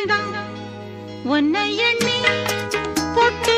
வந்தான் உன்னை எண்ணி பொட்டு